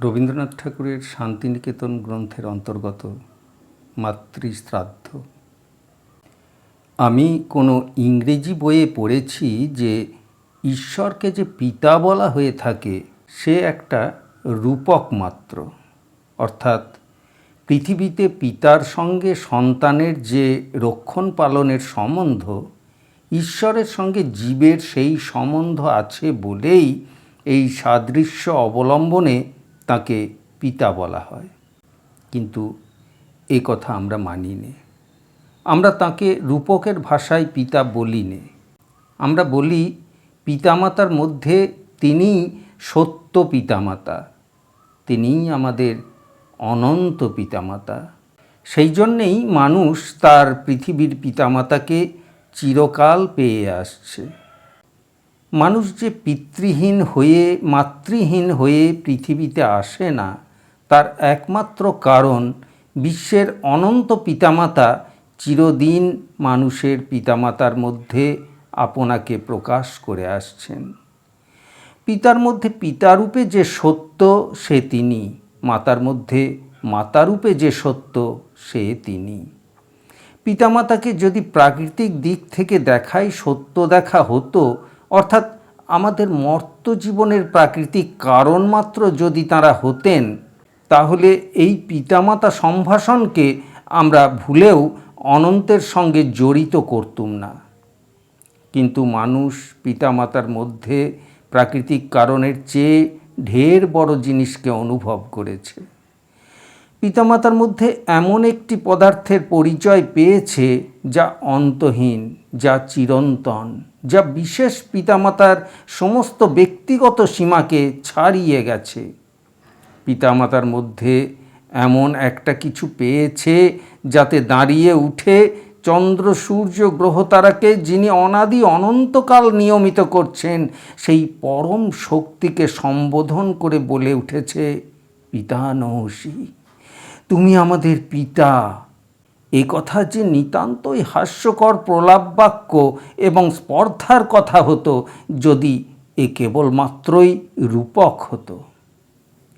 রবীন্দ্রনাথ ঠাকুরের শান্তিনিকেতন গ্রন্থের অন্তর্গত মাতৃশ্রাদ্ধ। আমি কোনো ইংরেজি বইয়ে পড়েছি যে ঈশ্বরকে যে পিতা বলা হয়ে থাকে, সে একটা রূপক মাত্র। অর্থাৎ পৃথিবীতে পিতার সঙ্গে সন্তানের যে রক্ষণ পালনের সম্বন্ধ, ঈশ্বরের সঙ্গে জীবের সেই সম্বন্ধ আছে বলেই এই সাদৃশ্য অবলম্বনে তাকে পিতা বলা হয়। কিন্তু এ কথা আমরা মানি নে। আমরা তাকে রূপকের ভাষায় পিতা বলি নে। আমরা বলি, পিতামাতার মধ্যে তিনি সত্য পিতামাতা। তিনিই আমাদের অনন্ত পিতামাতা। সেই জন্যেই মানুষ তার পৃথিবীর পিতামাতাকে চিরকাল পেয়ে আসছে। মানুষ যে পিতৃহীন হয়ে, মাতৃহীন হয়ে পৃথিবীতে আসে না, তার একমাত্র কারণ বিশ্বের অনন্ত পিতামাতা চিরদিন মানুষের পিতামাতার মধ্যে আপনাকে প্রকাশ করে আসছেন। পিতার মধ্যে পিতারূপে যে সত্য, সে তিনি। মাতার মধ্যে মাতারূপে যে সত্য, সে তিনি। পিতামাতাকে যদি প্রাকৃতিক দিক থেকে দেখাই সত্য দেখা হতো অর্থাৎ আমাদের মর্ত জীবনের প্রাকৃতিক কারণ মাত্র যদি তারা হতেন, তাহলে এই পিতামাতা সম্ভাষণকে আমরা ভুলেও অনন্তের সঙ্গে জড়িত করতুম না। কিন্তু মানুষ পিতামাতার মধ্যে প্রাকৃতিক কারণের চেয়ে ঢের বড় জিনিসকে অনুভব করেছে। পিতামাতার মধ্যে এমন একটি পদার্থের পরিচয় পেয়েছে যা অন্তহীন, যা চিরন্তন। যা বিশেষ পিতামাতার সমস্ত ব্যক্তিগত সীমাকে ছাড়িয়ে গেছে। পিতামাতার মধ্যে এমন একটা কিছু পেয়েছে যাতে দাঁড়িয়ে উঠে চন্দ্র সূর্য গ্রহ তারাকে যিনি অনাদি অনন্তকাল নিয়মিত করছেন, সেই পরম শক্তিকে সম্বোধন করে বলে উঠেছে, পিতা পিতানহসী তুমি আমাদের পিতা। এ কথা যে নিতান্তই হাস্যকর প্রলাপ বাক্য এবং স্পর্ধার কথা হতো যদি এ কেবলমাত্রই রূপক হতো।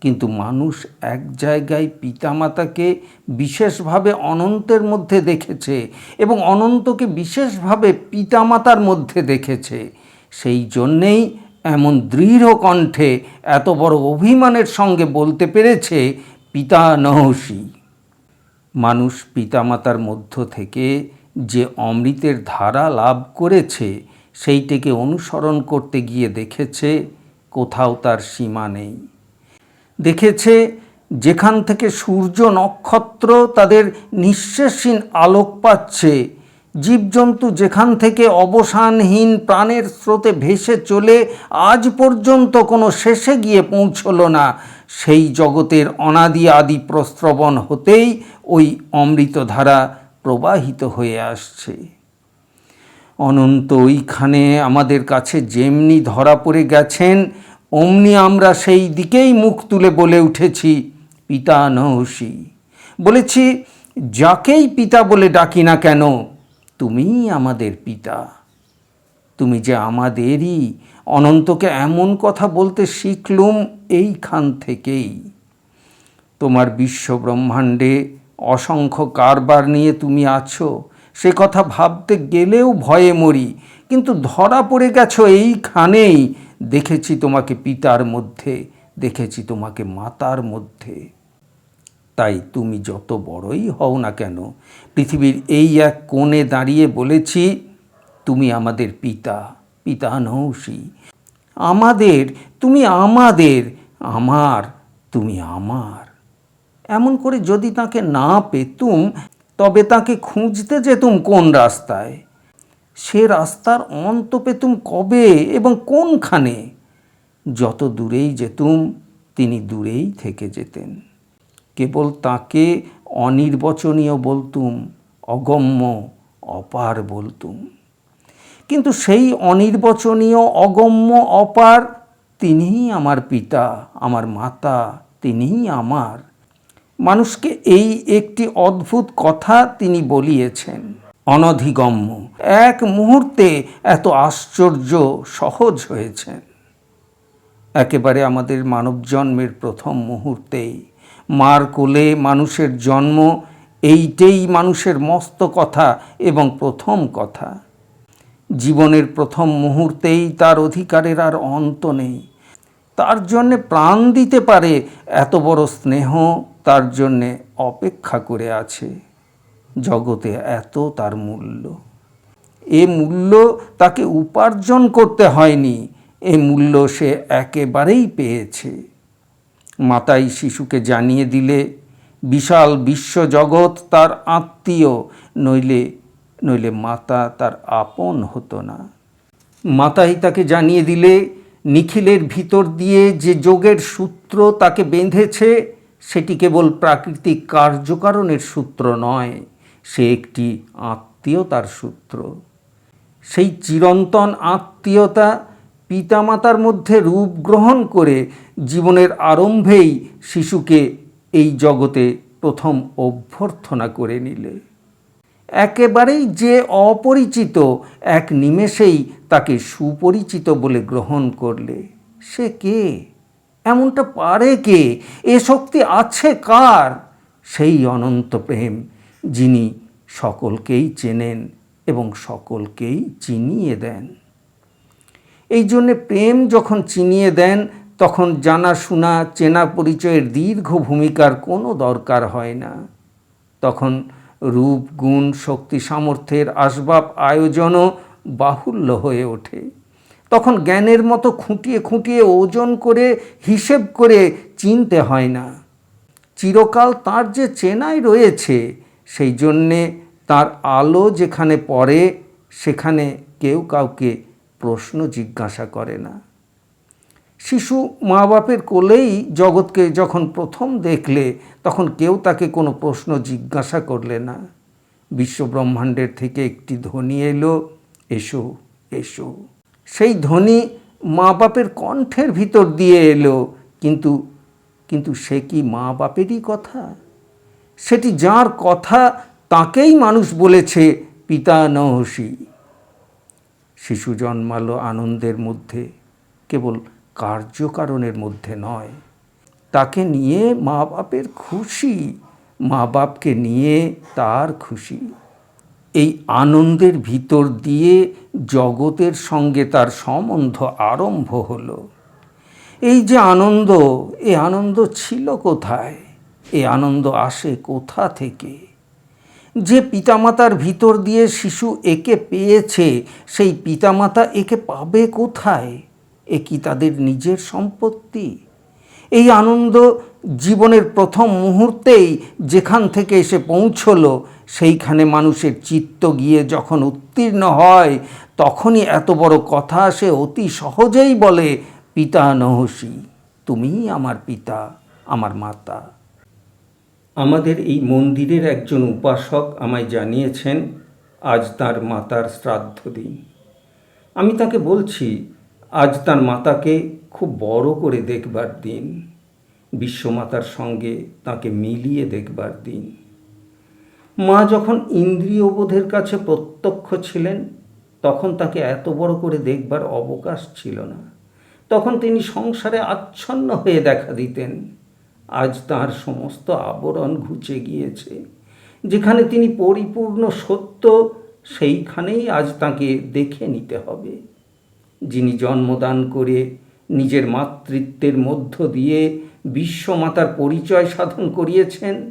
কিন্তু মানুষ এক জায়গায় পিতামাতাকে বিশেষভাবে অনন্তের মধ্যে দেখেছে এবং অনন্তকে বিশেষভাবে পিতামাতার মধ্যে দেখেছে। সেই জন্যেই এমন দৃঢ় কণ্ঠে এত বড় অভিমানের সঙ্গে বলতে পেরেছে পিতা নহসী মানুষ পিতামাতার মধ্য থেকে যে অমৃতের ধারা লাভ করেছে, সেইটিকে অনুসরণ করতে গিয়ে দেখেছে, কোথাও তার সীমা নেই। দেখেছে যেখান থেকে সূর্য নক্ষত্র তাদের নিঃশেষহীন আলোক পাচ্ছে, জীবজন্তু যেখান থেকে অবসানহীন প্রাণের স্রোতে ভেসে চলে আজ পর্যন্ত কোনো শেষে গিয়ে পৌঁছলো না, সেই জগতের অনাদি আদি প্রস্রবণ হতেই ওই অমৃতধারা প্রবাহিত হয়ে আসছে। অনন্ত ওইখানে আমাদের কাছে যেমনি ধরা পড়ে গেছেন, অমনি আমরা সেই দিকেই মুখ তুলে বলে উঠেছি, পিতা নহসি বলেছি, যাকেই পিতা বলে ডাকি না কেন, তুমিই আমাদের পিতা। তুমি যে আমাদেরই অনন্তকে এমন কথা বলতে শিখলুম এইখান থেকেই। তোমার বিশ্ব ব্রহ্মাণ্ডে অসংখ্য কারবার নিয়ে তুমি আছো, সে কথা ভাবতে গেলেও ভয়ে মরি, কিন্তু ধরা পড়ে গেছো এইখানেই। দেখেছি তোমাকে পিতার মধ্যে, দেখেছি তোমাকে মাতার মধ্যে। তাই তুমি যত বড়ই হও না কেন, পৃথিবীর এই এক কোণে দাঁড়িয়ে বলেছি, তুমি আমাদের পিতা পিতা নৌসী। আমাদের, তুমি আমাদের, আমার, তুমি আমার। এমন করে যদি তাকে না পেতুম, তবে তাকে খুঁজতে যেতুম কোন রাস্তায়? সে রাস্তার অন্ত পেতুম কবে এবং কোনখানে? যত দূরেই যেতুম, তিনি দূরেই থেকে যেতেন। কেবল তাকে অনির্বচনীয় বলতুম, অগম্য, অপার বলতুম। কিন্তু সেই অনির্বচনীয়, অগম্য, অপার তিনিই আমার পিতা, আমার মাতা, তিনিই আমার। মানুষকে এই একটি অদ্ভুত কথা তিনি বলিয়েছেন। অনধিগম্য। এক মুহূর্তে এত আশ্চর্য সহজ হয়েছেন একেবারে আমাদের মানব জন্মের প্রথম মুহূর্তেই। মার কোলে মানুষের জন্ম, এইটেই মানুষের মস্ত কথা এবং প্রথম কথা। জীবনের প্রথম মুহূর্তেই তার অধিকারের আর অন্ত নেই। তার জন্যে প্রাণ দিতে পারে এত বড় স্নেহ তার জন্যে অপেক্ষা করে আছে জগতে এত তার মূল্য। এ মূল্য তাকে উপার্জন করতে হয়নি, এ মূল্য সে একেবারেই পেয়েছে। মাতাই শিশুকে জানিয়ে দিলে, বিশাল বিশ্বজগৎ তার আত্মীয়, নইলে নইলে মাতা তার আপন হতো না। মাতাই তাকে জানিয়ে দিলে, নিখিলের ভিতর দিয়ে যে যোগের সূত্র তাকে বেঁধেছে সেটি কেবল প্রাকৃতিক কার্যকারণের সূত্র নয়, সে একটি আত্মীয়তার সূত্র। সেই চিরন্তন আত্মীয়তা পিতামাতার মধ্যে রূপ গ্রহণ করে জীবনের আরম্ভেই শিশুকে এই জগতে প্রথম অভ্যর্থনা করে নিলে। একেবারেই যে অপরিচিত এক নিমেষেই তাকে সুপরিচিত বলে গ্রহণ করলে, সে কে? এমনটা পারে কে? এ শক্তি আছে কার? সেই অনন্ত প্রেম যিনি সকলকেই চেনেন এবং সকলকেই চিনিয়ে দেন। এই জন্যে প্রেম যখন চিনিয়ে দেন, তখন জানাশোনা, চেনা পরিচয়ের দীর্ঘ ভূমিকার কোনো দরকার হয় না। তখন রূপ, গুণ, শক্তি, সামর্থ্যের আসবাব, আয়োজনও বাহুল্য হয়ে ওঠে। তখন জ্ঞানের মতো খুঁটিয়ে খুঁটিয়ে ওজন করে হিসেব করে চিনতে হয় না। চিরকাল তার যে চেনাই রয়েছে, সেই জন্যে তার আলো যেখানে পড়ে, সেখানে কেউ কাউকে প্রশ্ন জিজ্ঞাসা করে না। শিশু মা বাপের কোলেই জগৎকে যখন প্রথম দেখলে, তখন কেউ তাকে কোনো প্রশ্ন জিজ্ঞাসা করলে না। বিশ্বব্রহ্মাণ্ডের থেকে একটি ধ্বনি এলো, এসো এসো। সেই ধ্বনি মা বাপের কণ্ঠের ভিতর দিয়ে এলো, কিন্তু কিন্তু সে কি মা বাপেরই কথা? সেটি যার কথা তাকেই মানুষ বলেছে, পিতা নহসী। শিশু জন্মালো আনন্দের মধ্যে, কেবল কার্যকারণের মধ্যে নয়। তাকে নিয়ে মা বাপের খুশি মা বাপকে নিয়ে তার খুশি। এই আনন্দের ভিতর দিয়ে জগতের সঙ্গে তার সম্বন্ধ আরম্ভ হলো। এই যে আনন্দ, এ আনন্দ ছিল কোথায়? এ আনন্দ আসে কোথা থেকে? যে পিতামাতার ভিতর দিয়ে শিশু একে পেয়েছে, সেই পিতামাতা একে পাবে কোথায়? এ কি তাদের নিজের সম্পত্তি? এই আনন্দ জীবনের প্রথম মুহূর্তেই যেখান থেকে এসে পৌঁছলো, সেইখানে মানুষের চিত্ত গিয়ে যখন উত্তীর্ণ হয়, তখনই এত বড় কথা সে অতি সহজেই বলে, পিতা নহসী, তুমিই আমার পিতা, আমার মাতা। আমাদের এই মন্দিরের একজন উপাসক আমায় জানিয়েছেন, আজ তার মাতার শ্রাদ্ধ দিন। আমি তাকে বলছি, আজ তার মাতাকে খুব বড় করে দেখবার দিন। বিশ্বমাতার সঙ্গে তাকে মিলিয়ে দেখবার দিন। মা যখন ইন্দ্রিয়বোধের কাছে প্রত্যক্ষ ছিলেন, তখন তাকে এত বড় করে দেখবার অবকাশ ছিল না। তখন তিনি সংসারে আচ্ছন্ন হয়ে দেখা দিতেন। আজ তার সমস্ত আবরণ ঘুচে গিয়েছে। যেখানে তিনি পরিপূর্ণ সত্য, সেইখানেই আজ তাকে দেখে নিতে হবে। যিনি জন্মদান করে নিজের মাতৃত্বের মধ্য দিয়ে বিশ্বমাতার পরিচয় সাধন করিয়েছেন।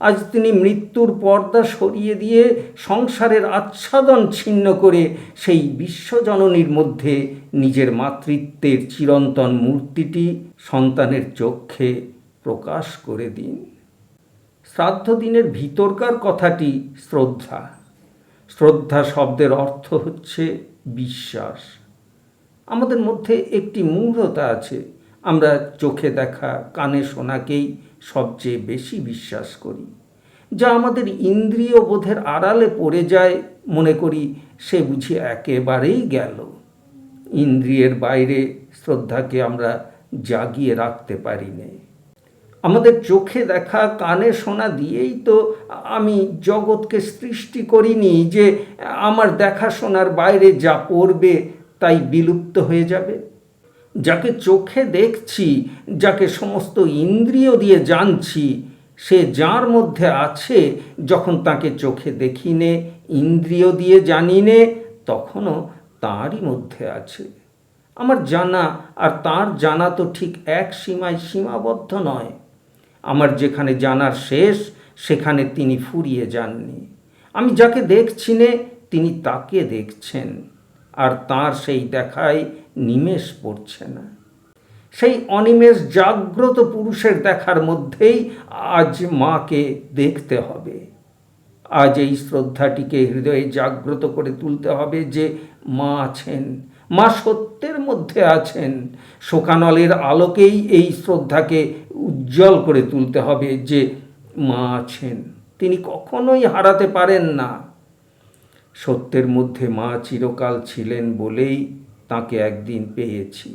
আজ তিনি মৃত্যুর পর্দা সরিয়ে দিয়ে সংসারের আচ্ছাদন ছিন্ন করে সেই বিশ্বজননীর মধ্যে নিজের মাতৃত্বের চিরন্তন মূর্তিটি সন্তানের চক্ষে প্রকাশ করে দিন। শ্রাদ্ধ দিনের ভিতরকার কথাটি শ্রদ্ধা। শ্রদ্ধা শব্দের অর্থ হচ্ছে বিশ্বাস। আমাদের মধ্যে একটি মূঢ়তা আছে। আমরা চোখে দেখা, কানে শোনাকেই সবচেয়ে বেশি বিশ্বাস করি। যা আমাদের ইন্দ্রিয় বোধের আড়ালে পড়ে যায়, মনে করি সে বুঝি একেবারেই গেল। ইন্দ্রিয়ের বাইরে শ্রদ্ধাকে আমরা জাগিয়ে রাখতে পারি না। আমাদের চোখে দেখা, কানে শোনা দিয়েই তো আমি জগৎকে সৃষ্টি করিনি যে আমার দেখাশোনার বাইরে যা পড়বে তাই বিলুপ্ত হয়ে যাবে। যাকে চোখে দেখছি, যাকে সমস্ত ইন্দ্রিয় দিয়ে জানছি, সে যার মধ্যে আছে, যখন তাকে চোখে দেখিনে, ইন্দ্রিয় দিয়ে জানিনে, তখনও তারই মধ্যে আছে। আমার জানা আর তার জানা তো ঠিক এক সীমায় সীমাবদ্ধ নয়। আমার যেখানে জানার শেষ, সেখানে তিনি ফুরিয়ে যাননি। আমি যাকে দেখছি নে, তিনি তাকে দেখছেন। আর তার সেই দেখায় নিমেষ পড়ছে না। সেই অনিমেষ জাগ্রত পুরুষের দেখার মধ্যেই আজ মাকে দেখতে হবে। আজ এই শ্রদ্ধাটিকে হৃদয়ে জাগ্রত করে তুলতে হবে যে মা আছেন, মা সত্যের মধ্যে আছেন। শোকানলের আলোকেই এই শ্রদ্ধাকে উজ্জ্বল করে তুলতে হবে যে মা আছেন। তিনি কখনোই হারাতে পারেন না। সত্যের মধ্যে মা চিরকাল ছিলেন বলেই তাকে একদিন পেয়েছি।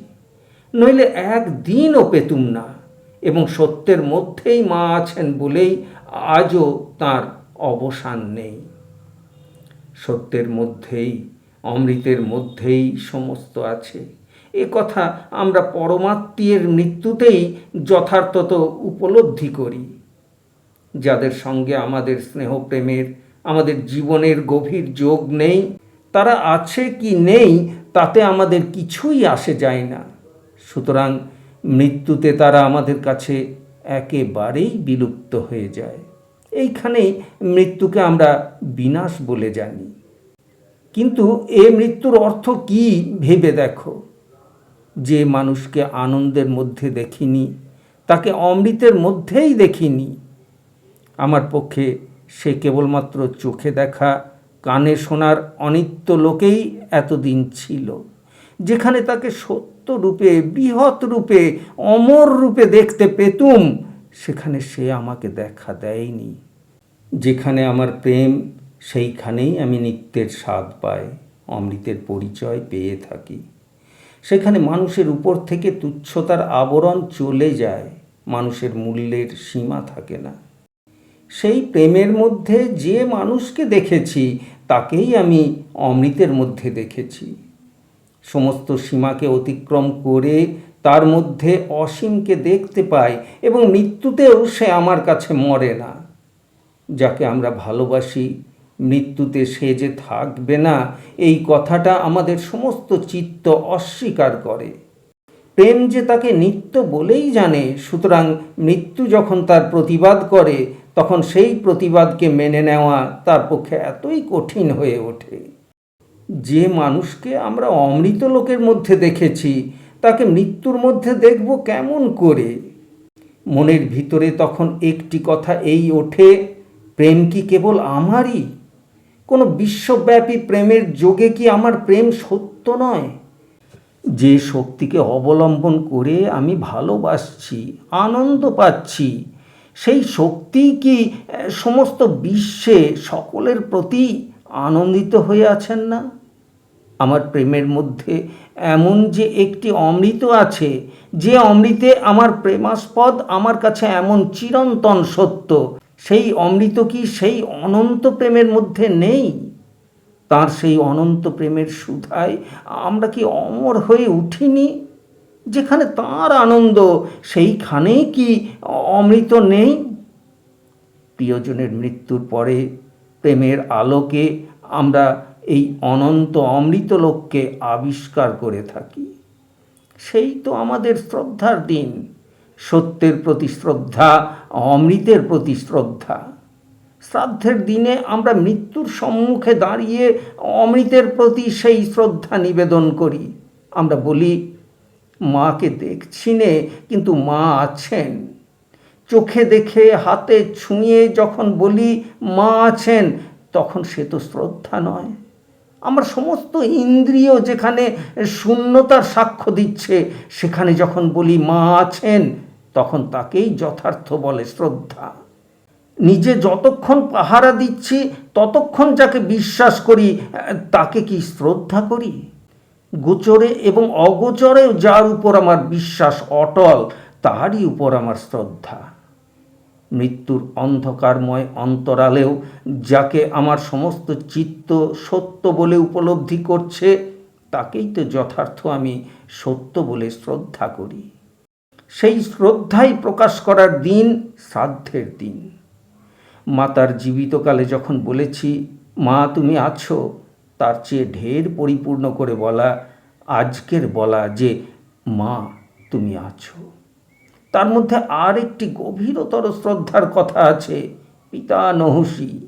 নইলে একদিনও পেতুম না, এবং সত্যের মধ্যেই মা আছেন বলেই আজও তার অবসান নেই। সত্যের মধ্যেই, অমৃতের মধ্যেই সমস্ত আছে। এ কথা আমরা পরমাত্মীয়ের মৃত্যুতেই যথার্থত উপলব্ধি করি। যাদের সঙ্গে আমাদের স্নেহ প্রেমের আমাদের জীবনের গভীর যোগ নেই, তারা আছে কি নেই তাতে আমাদের কিছুই আসে যায় না। সুতরাং মৃত্যুতে তারা আমাদের কাছে একেবারেই বিলুপ্ত হয়ে যায়। এইখানেই মৃত্যুকে আমরা বিনাশ বলে জানি। কিন্তু এ মৃত্যুর অর্থ কি ভেবে দেখো। যে মানুষকে আনন্দের মধ্যে দেখিনি, তাকে অমৃতের মধ্যেই দেখিনি। আমার পক্ষে সে কেবলমাত্র চোখে দেখা কানে শোনার অনিত্য লোকেই এতদিন ছিল, যেখানে তাকে সত্য রূপে বৃহৎ রূপে অমর রূপে দেখতে পেতুম, সেখানে সে আমাকে দেখা দেয়নি। যেখানে আমার প্রেম, সেইখানেই আমি নিত্যের স্বাদ পাই, অমৃতের পরিচয় পেয়ে থাকি। সেখানে মানুষের উপর থেকে তুচ্ছতার আবরণ চলে যায়, মানুষের মূল্যের সীমা থাকে না। সেই প্রেমের মধ্যে যে মানুষকে দেখেছি, তাকেই আমি অমৃতের মধ্যে দেখেছি। সমস্ত সীমাকে অতিক্রম করে তার মধ্যে অসীমকে দেখতে পাই এবং মৃত্যুতেও সে আমার কাছে মরে না। যাকে আমরা ভালোবাসি, মৃত্যুতে সে যে থাকবে না, এই কথাটা আমাদের সমস্ত চিত্ত অস্বীকার করে। প্রেম যে তাকে নিত্য বলেই জানে, সুতরাং মৃত্যু যখন তার প্রতিবাদ করে তখন সেই প্রতিবাদকে মেনে নেওয়া তার পক্ষে এতই কঠিন হয়ে ওঠে। যে মানুষকে আমরা অমৃত লোকের মধ্যে দেখেছি, তাকে মৃত্যুর মধ্যে দেখব কেমন করে? মনের ভিতরে তখন একটি কথা এই ওঠে, প্রেম কি কেবল আমারই? কোনো বিশ্বব্যাপী প্রেমের যোগে কি আমার প্রেম সত্য নয়? যে শক্তিকে অবলম্বন করে আমি ভালোবাসছি, আনন্দ পাচ্ছি সেই শক্তি কি সমস্ত বিশ্বে সকলের প্রতি আনন্দিত হয়ে আছেন না? আমার প্রেমের মধ্যে এমন যে একটি অমৃত আছে, যে অমৃতে আমার প্রেমাস্পদ, আমার কাছে এমন চিরন্তন সত্য, সেই অমৃত কি সেই অনন্ত প্রেমের মধ্যে নেই? তার সেই অনন্ত প্রেমের সুধায় আমরা কি অমর হয়ে উঠিনি? যেখানে তার আনন্দ সেইখানেই কি অমৃত নেই? প্রিয়জনের মৃত্যুর পরে প্রেমের আলোকে আমরা এই অনন্ত অমৃত লোককে আবিষ্কার করে থাকি। সেই তো আমাদের শ্রদ্ধার দিন, সত্যের প্রতি শ্রদ্ধা, অমৃতের প্রতি শ্রদ্ধা। শ্রাদ্ধের দিনে আমরা মৃত্যুর সম্মুখে দাঁড়িয়ে অমৃতের প্রতি সেই শ্রদ্ধা নিবেদন করি। আমরা বলি মাকে দেখছি নে, কিন্তু মা আছেন। চোখে দেখে হাতে ছুঁয়ে যখন বলি, মা আছেন, তখন সে তো শ্রদ্ধা নয়। আমার সমস্ত ইন্দ্রিয় যেখানে শূন্যতার সাক্ষ্য দিচ্ছে, সেখানে যখন বলি, মা আছেন, তখন তাকেই যথার্থ বলে শ্রদ্ধা। নিজে যতক্ষণ পাহারা দিচ্ছি, ততক্ষণ যাকে বিশ্বাস করি, তাকে কি শ্রদ্ধা করি? গোচরে এবং অগোচরে যার উপর আমার বিশ্বাস অটল তারই উপর আমার শ্রদ্ধা। মৃত্যুর অন্ধকারময় অন্তরালেও যাকে আমার সমস্ত চিত্ত সত্য বলে উপলব্ধি করছে, তাকেই তো যথার্থ আমি সত্য বলে শ্রদ্ধা করি। সেই শ্রদ্ধাই প্রকাশ করার দিন শ্রাদ্ধের দিন। মাতার জীবিতকালে যখন বলেছি, মা, তুমি আছো? তার চেয়ে ঢের পরিপূর্ণ করে বলা, আজকের বলা যে, মা, তুমি আছো। তার মধ্যে আর একটি গভীরতর শ্রদ্ধার কথা আছে, পিতা নহসী।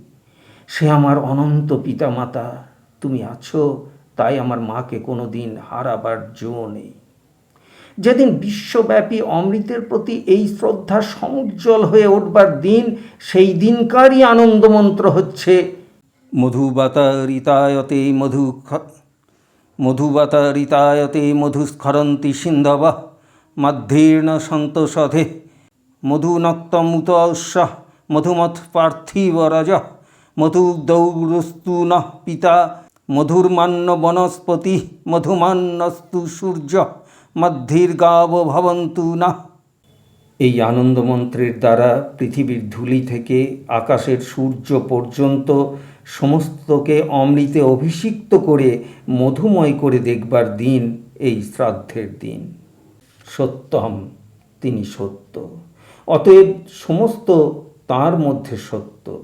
সে আমার অনন্ত পিতামাতা, তুমি আছো, তাই আমার মাকে কোনো দিন হারাবার জো নেই। যেদিন বিশ্বব্যাপী অমৃতের প্রতি এই শ্রদ্ধা সমুজ্জ্বল হয়ে উঠবার দিন, সেই দিনকারই আনন্দমন্ত্র হচ্ছে মধুবাতারিতায়তে মধু মধুবাতারিতায়তে মধুস্খরন্তি সিন্ধব, মধ্যীর্ণ সন্তোষধে মধুনক্তমুত মধুমথ পার্থিব রজ মধুদৌরস্তু নঃ পিতা মধুর্মান্য বনস্পতি, মধুমান্নস্তু সূর্য, মধ্যীর্গাব ভবন্তু না। এই আনন্দমন্ত্রের দ্বারা পৃথিবীর ধূলি থেকে আকাশের সূর্য পর্যন্ত সমস্তকে অমৃতে অভিষিক্ত করে মধুময় করে দেখবার দিন, এই শ্রাদ্ধের দিন। সত্যম, তিনি সত্য। অতএব সমস্ত তার মধ্যে সত্য।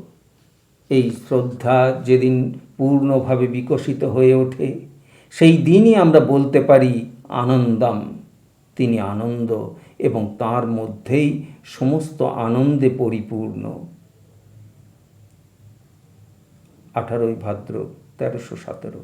এই শ্রদ্ধা যেদিন পূর্ণভাবে বিকশিত হয়ে ওঠে, সেই দিনই আমরা বলতে পারি আনন্দম। তিনি আনন্দ এবং তার মধ্যেই সমস্ত আনন্দে পরিপূর্ণ। আঠারোই ভাদ্র তেরোশো সতেরো।